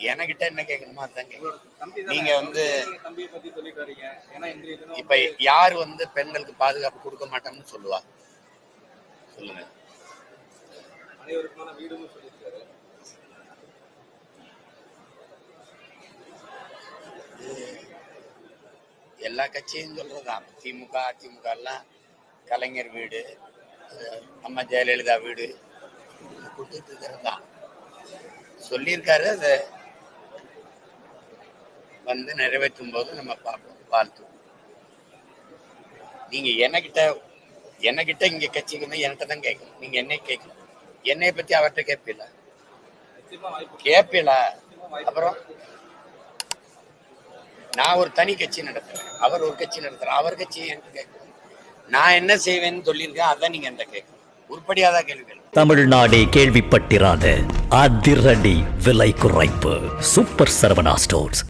என்கிட்ட என்ன கேட்கணுமோ தம்பி நீங்க வந்து இப்ப யார் வந்து பெண்களுக்கு பாதுகாப்பு கொடுக்க மாட்டோம்னு சொல்லுவா? சொல்லுங்க. எல்லா கட்சியும் சொல்றதுதான் திமுக அதிமுக எல்லாம் கலைஞர் வீடு அம்மா ஜெயலலிதா வீடு கொடுத்துட்டு இருக்கிறது தான். சொல்லியிருக்காரு அதை வந்து நிறைவேற்றும் போது நம்ம பார்ப்போம் வாழ்த்துவோம். நீங்க என்கிட்ட என்கிட்ட இங்க கட்சிக்கு என்கிட்ட தான் கேட்கணும். நீங்க என்னை கேட்கணும். என்னை பத்தி அவர்கிட்ட கேட்பீல? கேட்பீல. அப்புறம்? நான் ஒரு தனி கட்சி நடத்துறேன். அவர் ஒரு கட்சி நடத்துறேன் அவர் கட்சி என்கிட்ட கேட்கணும். நான் என்ன செய்வேன்னு சொல்லியிருக்கேன் அதான் நீங்க என்கிட்ட கேட்கணும். உருப்படியாத கேள்விகள் கேட்கணும். தமிழ்நாடே கேள்விப்பட்டிராத அதிரடி விலை குறைப்பு. Super Saravana stores.